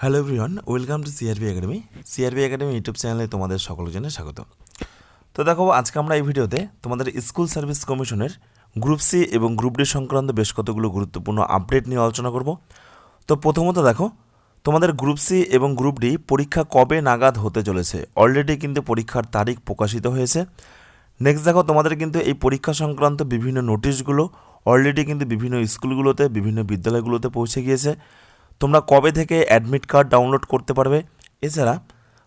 Hello everyone welcome to CRB academy CRB academy YouTube চ্যানেলে তোমাদের সকলের জন্য স্বাগত। তো দেখো, আজকে আমরা এই ভিডিওতে তোমাদের স্কুল সার্ভিস কমিশনের গ্রুপ সি এবং গ্রুপ ডি সংক্রান্ত বেশ কতগুলো গুরুত্বপূর্ণ আপডেট নিয়ে আলোচনা করব। তো প্রথমত দেখো, তোমাদের গ্রুপ সি এবং গ্রুপ ডি পরীক্ষা কবে নাগাদ হতে চলেছে? অলরেডি কিন্তু পরীক্ষার তারিখ প্রকাশিত হয়েছে। নেক্সট দেখো, তোমাদের কিন্তু এই পরীক্ষা সংক্রান্ত বিভিন্ন নোটিশগুলো অলরেডি কিন্তু বিভিন্ন স্কুলগুলোতে, বিভিন্ন বিদ্যালয়গুলোতে পৌঁছে গিয়েছে। তোমরা কবে থেকে অ্যাডমিট কার্ড ডাউনলোড করতে পারবে? এছাড়া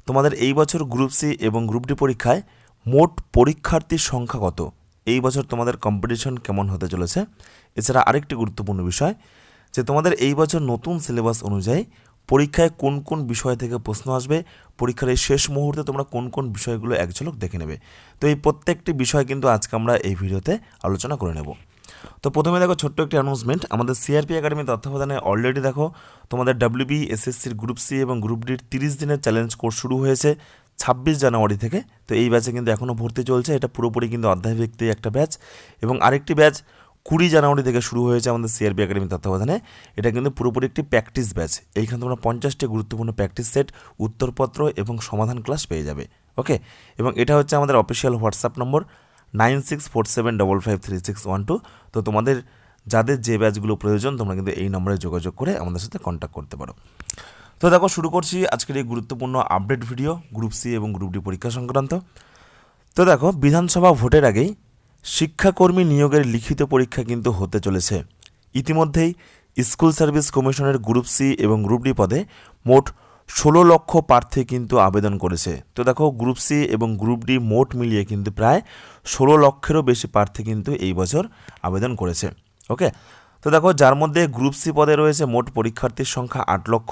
তোমাদের এই বছর গ্রুপ সি এবং গ্রুপ ডি পরীক্ষায় মোট পরীক্ষার্থীর সংখ্যা কত? এই বছর তোমাদের কম্পিটিশন কেমন হতে চলেছে? এছাড়া আরেকটি গুরুত্বপূর্ণ বিষয়, যে তোমাদের এই বছর নতুন সিলেবাস অনুযায়ী পরীক্ষায় কোন কোন বিষয় থেকে প্রশ্ন আসবে, পরীক্ষার এই শেষ মুহূর্তে তোমরা কোন কোন বিষয়গুলো এক ঝলক দেখে নেবে। তো এই প্রত্যেকটি বিষয় কিন্তু আজকে আমরা এই ভিডিওতে আলোচনা করে নেব। তো প্রথমে দেখো ছোট্ট একটি অ্যানাউন্সমেন্ট আমাদের সিআরপি একাডেমি তত্ত্বাবধানে অলরেডি দেখো, তোমাদের ডাব্লিউবি এসএসসির গ্রুপ সি এবং গ্রুপ ডির তিরিশ দিনের চ্যালেঞ্জ কোর্স শুরু হয়েছে ছাব্বিশ জানুয়ারি থেকে। তো এই ব্যাচে কিন্তু এখনও ভর্তি চলছে, এটা পুরোপুরি কিন্তু অধ্যায়ভিত্তিক একটা ব্যাচ এবং আরেকটি ব্যাচ কুড়ি জানুয়ারি থেকে শুরু হয়েছে আমাদের সিআরবি একাডেমি তত্ত্বাবধানে। এটা কিন্তু পুরোপুরি একটি প্র্যাকটিস ব্যাচ এইখানে তোমরা পঞ্চাশটি গুরুত্বপূর্ণ প্র্যাকটিস সেট উত্তরপত্র এবং সমাধান ক্লাস পেয়ে যাবে। ওকে এবং এটা হচ্ছে আমাদের official WhatsApp number nine six four seven double five three six one two. তো তোমাদের যাদের যে ব্যাচগুলো প্রয়োজন, তোমরা কিন্তু এই নম্বরে যোগাযোগ করে আমাদের সাথে কন্ট্যাক্ট করতে পারো। তো দেখো, শুরু করছি আজকের এই গুরুত্বপূর্ণ আপডেট ভিডিও গ্রুপ সি এবং গ্রুপ ডি পরীক্ষা সংক্রান্ত। তো দেখো, বিধানসভা ভোটের আগেই শিক্ষাকর্মী নিয়োগের লিখিত পরীক্ষা কিন্তু হতে চলেছে। ইতিমধ্যেই স্কুল সার্ভিস কমিশনের গ্রুপ সি এবং গ্রুপ ডি পদে মোট ষোলো লক্ষ প্রার্থী কিন্তু আবেদন করেছে। তো দেখো গ্রুপ সি এবং গ্রুপ ডি মোট মিলিয়ে কিন্তু প্রায় ষোলো লক্ষেরও বেশি প্রার্থী কিন্তু এই বছর আবেদন করেছে। ওকে? তো দেখো, যার মধ্যে গ্রুপ সি পদে রয়েছে মোট পরীক্ষার্থীর সংখ্যা আট লক্ষ,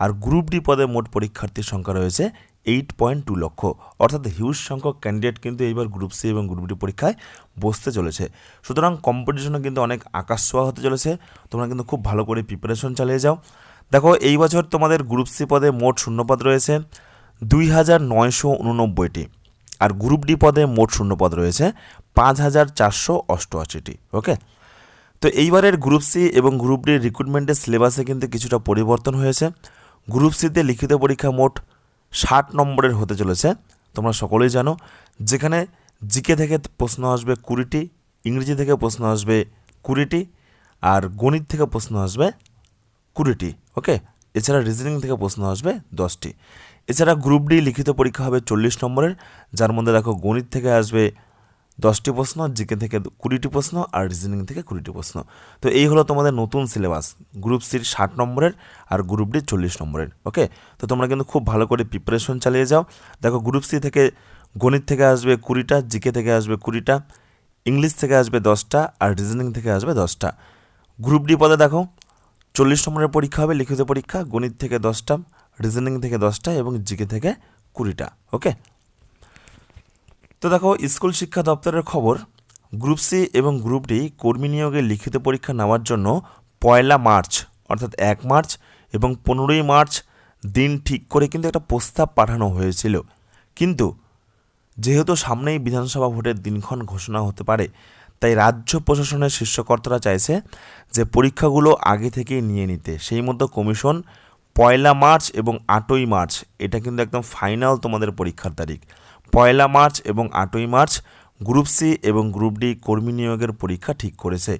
আর গ্রুপ ডি পদে মোট পরীক্ষার্থীর সংখ্যা রয়েছে এইট পয়েন্ট টু লক্ষ। অর্থাৎ হিউজ সংখ্যক ক্যান্ডিডেট কিন্তু এইবার গ্রুপ সি এবং গ্রুপ ডি পরীক্ষায় বসতে চলেছে। সুতরাং কম্পিটিশনে কিন্তু অনেক আকাশ ছোঁয়া হতে চলেছে। তোমরা কিন্তু খুব ভালো করে প্রিপারেশন চালিয়ে যাও। দেখো, এই বছর তোমাদের গ্রুপ সি পদে মোট শূন্যপদ রয়েছে, দুই হাজার নয়শো উননব্বইটি। আর গ্রুপ ডি পদে মোট শূন্যপদ রয়েছে, পাঁচ হাজার চারশো অষ্টআশিটি ওকে তো এইবারের গ্রুপ সি এবং গ্রুপ ডির রিক্রুটমেন্টের সিলেবাসে কিন্তু কিছুটা পরিবর্তন হয়েছে। গ্রুপ সিতে লিখিত পরীক্ষা মোট ষাট নম্বরের হতে চলেছে, তোমরা সকলেই জানো, যেখানে জিকে থেকে প্রশ্ন আসবে কুড়িটি, ইংরেজি থেকে প্রশ্ন আসবে কুড়িটি, আর গণিত থেকে প্রশ্ন আসবে কুড়িটি, ওকে? এছাড়া রিজনিং থেকে প্রশ্ন আসবে দশটি। এছাড়া গ্রুপ ডি লিখিত পরীক্ষা হবে চল্লিশ নম্বরের, যার মধ্যে দেখো গণিত থেকে আসবে দশটি প্রশ্ন, জিকে থেকে কুড়িটি প্রশ্ন আর রিজনিং থেকে কুড়িটি প্রশ্ন। তো এই হলো তোমাদের নতুন সিলেবাস গ্রুপ সির ষাট নম্বরের আর গ্রুপ ডি চল্লিশ নম্বরের, ওকে? তো তোমরা কিন্তু খুব ভালো করে প্রিপারেশন চালিয়ে যাও। দেখো গ্রুপ সি থেকে গণিত থেকে আসবে কুড়িটা, জিকে থেকে আসবে কুড়িটা ইংলিশ থেকে আসবে দশটা আর রিজনিং থেকে আসবে দশটা। গ্রুপ ডি পদে দেখো চল্লিশ নম্বরের পরীক্ষা হবে লিখিত পরীক্ষা, গণিত থেকে দশটা রিজনিং থেকে দশটা এবং জিকে থেকে কুড়িটা, ওকে? তো দেখো, স্কুল শিক্ষা দপ্তরের খবর, গ্রুপ সি এবং গ্রুপ ডি কর্মী নিয়োগের লিখিত পরীক্ষা নেওয়ার জন্য পয়লা মার্চ, অর্থাৎ এক মার্চ এবং পনেরোই মার্চ দিন ঠিক করে কিন্তু একটা প্রস্তাব পাঠানো হয়েছিল। কিন্তু যেহেতু সামনেই বিধানসভা ভোটের দিনক্ষণ ঘোষণা হতে পারে তাই রাজ্য প্রশাসনের শীর্ষকর্তারা চাইছে যে পরীক্ষাগুলো আগে থেকেই নিয়ে নিতে। সেই মতো কমিশন পয়লা মার্চ এবং আটই মার্চ, এটা কিন্তু একদম ফাইনাল তোমাদের পরীক্ষার তারিখ। পয়লা মার্চ এবং আটই মার্চ গ্রুপ সি এবং গ্রুপ ডি কর্মী নিয়োগের পরীক্ষা ঠিক করেছে।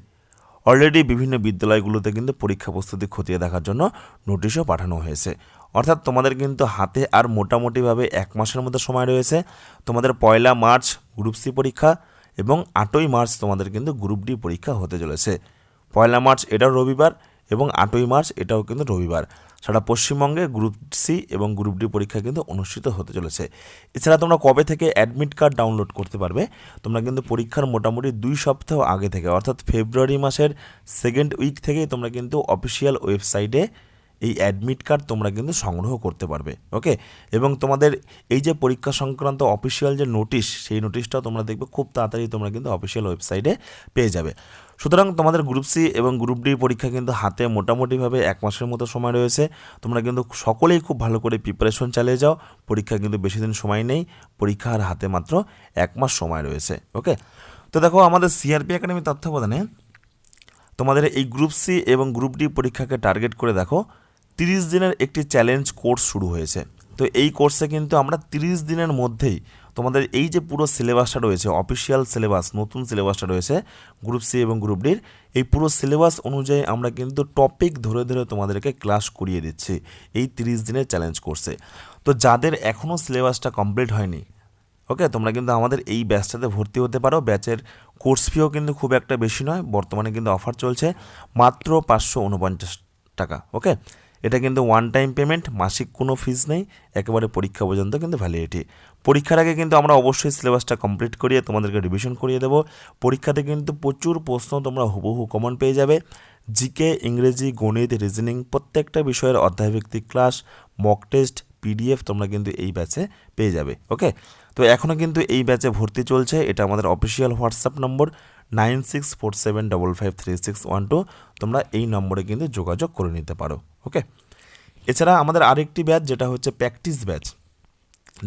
অলরেডি বিভিন্ন বিদ্যালয়গুলোতে কিন্তু পরীক্ষা প্রস্তুতি খতিয়ে দেখার জন্য নোটিশও পাঠানো হয়েছে। অর্থাৎ তোমাদের কিন্তু হাতে আর মোটামুটিভাবে এক মাসের মধ্যে সময় রয়েছে। তোমাদের পয়লা মার্চ গ্রুপ সি পরীক্ষা এবং আটই মার্চ তোমাদের কিন্তু গ্রুপ ডি পরীক্ষা হতে চলেছে। পয়লা মার্চ এটাও রবিবার এবং আটই মার্চ এটাও কিন্তু রবিবার। সারা পশ্চিমবঙ্গে গ্রুপ সি এবং গ্রুপ ডি পরীক্ষা কিন্তু অনুষ্ঠিত হতে চলেছে। এছাড়া তোমরা কবে থেকে অ্যাডমিট কার্ড ডাউনলোড করতে পারবে, তোমরা কিন্তু পরীক্ষার মোটামুটি দুই সপ্তাহ আগে থেকে, অর্থাৎ ফেব্রুয়ারি মাসের সেকেন্ড উইক থেকেই তোমরা কিন্তু অফিসিয়াল ওয়েবসাইটে এই অ্যাডমিট কার্ড তোমরা কিন্তু সংগ্রহ করতে পারবে ওকে এবং তোমাদের এই যে পরীক্ষা সংক্রান্ত অফিসিয়াল যে নোটিশ সেই নোটিশটাও তোমরা দেখবে খুব তাড়াতাড়ি তোমরা কিন্তু অফিসিয়াল ওয়েবসাইটে পেয়ে যাবে। সুতরাং তোমাদের গ্রুপ সি এবং গ্রুপ ডি পরীক্ষা কিন্তু হাতে মোটামুটিভাবে এক মাসের মতো সময় রয়েছে। তোমরা কিন্তু সকলেই খুব ভালো করে প্রিপারেশন চালিয়ে যাও। পরীক্ষা কিন্তু বেশি দিন সময় নেই। পরীক্ষার হাতে মাত্র এক মাস সময় রয়েছে ওকে তো দেখো আমাদের সিআরপি একাডেমি তত্ত্বাবধানে তোমাদের এই গ্রুপ সি এবং গ্রুপ ডি পরীক্ষাকে টার্গেট করে দেখো। তিরিশ দিনের একটি চ্যালেঞ্জ কোর্স শুরু হয়েছে। তো এই কোর্সে কিন্তু আমরা তিরিশ দিনের মধ্যেই তোমাদের এই যে পুরো সিলেবাসটা রয়েছে অফিসিয়াল সিলেবাস নতুন সিলেবাসটা রয়েছে গ্রুপ সি এবং গ্রুপ ডির এই পুরো সিলেবাস অনুযায়ী আমরা কিন্তু টপিক ধরে ধরে তোমাদেরকে ক্লাস করিয়ে দিচ্ছি এই তিরিশ দিনের চ্যালেঞ্জ কোর্সে তো যাদের এখনও সিলেবাসটা কমপ্লিট হয়নি ওকে তোমরা কিন্তু আমাদের এই ব্যাচটাতে ভর্তি হতে পারো। ব্যাচের কোর্স ফিও কিন্তু খুব একটা বেশি নয়, বর্তমানে কিন্তু অফার চলছে মাত্র পাঁচশো উনপঞ্চাশ টাকা ওকে এটা কিন্তু ওয়ান টাইম পেমেন্ট মাসিক কোনো ফিস নেই, একেবারে পরীক্ষা পর্যন্ত কিন্তু ভ্যালিডিটি পরীক্ষার আগে কিন্তু আমরা অবশ্যই সিলেবাসটা কমপ্লিট করিয়ে তোমাদেরকে রিভিশন করিয়ে দেবো। পরীক্ষাতে কিন্তু প্রচুর প্রশ্ন তোমরা হুবহু কমন পেয়ে যাবে। জিকে ইংরেজি, গণিত রিজনিং প্রত্যেকটা বিষয়ের অধ্যায়ভিত্তিক ক্লাস মক টেস্ট পিডিএফ তোমরা কিন্তু এই ব্যাচে পেয়ে যাবে ওকে তো এখনও কিন্তু এই ব্যাচে ভর্তি চলছে। এটা আমাদের official WhatsApp number nine six four seven double five three six one two তোমরা এই নম্বরে কিন্তু যোগাযোগ করে নিতে পারো। ওকে এছাড়া আমাদের আরেকটি ব্যাচ যেটা হচ্ছে প্র্যাকটিস ব্যাচ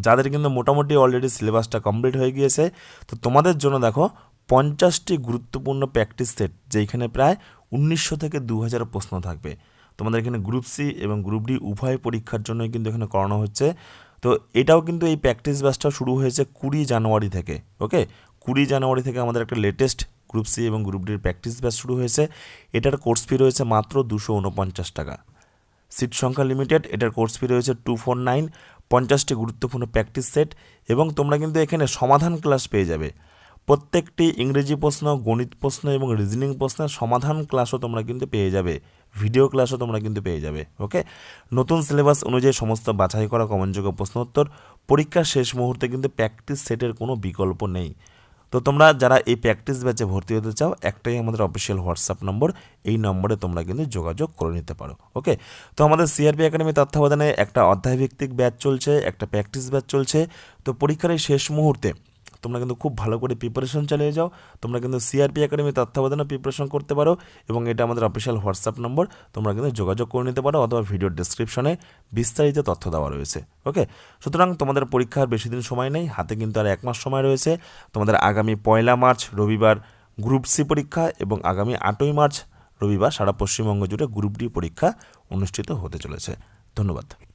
যাদের কিন্তু মোটামুটি অলরেডি সিলেবাসটা কমপ্লিট হয়ে গিয়েছে, তো তোমাদের জন্য দেখো পঞ্চাশটি গুরুত্বপূর্ণ প্র্যাকটিস সেট যেখানে প্রায় উনিশশো থেকে দু হাজার প্রশ্ন থাকবে। তোমাদের এখানে গ্রুপ সি এবং গ্রুপ ডি উভয় পরীক্ষার জন্যই কিন্তু এখানে করানো হচ্ছে। তো এটাও কিন্তু এই প্র্যাকটিস ব্যাচটা শুরু হয়েছে কুড়ি জানুয়ারি থেকে ওকে কুড়ি জানুয়ারি থেকে আমাদের একটা লেটেস্ট গ্রুপ সি এবং গ্রুপ ডির প্র্যাকটিস ব্যাচ শুরু হয়েছে। এটার কোর্স ফি রয়েছে মাত্র দুশো উনপঞ্চাশ টাকা। সিট সংখ্যা লিমিটেড, এটার কোর্স ফি রয়েছে টু ফোর নাইন পঞ্চাশটি গুরুত্বপূর্ণ প্র্যাকটিস সেট এবং তোমরা কিন্তু এখানে সমাধান ক্লাস পেয়ে যাবে। প্রত্যেকটি ইংরেজি প্রশ্ন, গণিত প্রশ্ন এবং রিজনিং প্রশ্নের সমাধান ক্লাসও তোমরা কিন্তু পেয়ে যাবে ভিডিও ক্লাসও তোমরা কিন্তু পেয়ে যাবে ওকে নতুন সিলেবাস অনুযায়ী সমস্ত বাছাই করা কমনযোগ্য প্রশ্ন উত্তর পরীক্ষার শেষ মুহূর্তে কিন্তু প্র্যাকটিস সেটের কোনো বিকল্প নেই। তো তোমরা যারা এই প্র্যাকটিস ব্যাচে ভর্তি হতে চাও, একটাই আমাদের অফিসিয়াল হোয়াটসঅ্যাপ নম্বর এই নম্বরে তোমরা কিন্তু যোগাযোগ করে নিতে পারো ওকে তো আমাদের সিআরপি একাডেমি তত্ত্বাবধানে একটা অধ্যায়ভিত্তিক ব্যাচ চলছে, একটা প্র্যাকটিস ব্যাচ চলছে। তো পরীক্ষার এই শেষ মুহূর্তে তোমরা কিন্তু খুব ভালো করে প্রিপারেশন চালিয়ে যাও। তোমরা কিন্তু সিআরপি একাডেমি তত্ত্বাবধানে প্রিপারেশন করতে পারো এবং এটা আমাদের অফিসিয়াল হোয়াটসঅ্যাপ নম্বর তোমরা কিন্তু যোগাযোগ করে নিতে পারো অথবা ভিডিওর ডিসক্রিপশনে বিস্তারিত তথ্য দেওয়া রয়েছে। ওকে সুতরাং তোমাদের পরীক্ষার বেশি দিন সময় নেই, হাতে কিন্তু আর এক মাস সময় রয়েছে। তোমাদের আগামী পয়লা মার্চ, রবিবার গ্রুপ সি পরীক্ষা এবং আগামী আটই মার্চ, রবিবার সারা পশ্চিমবঙ্গ জুড়ে গ্রুপ ডি পরীক্ষা অনুষ্ঠিত হতে চলেছে। ধন্যবাদ।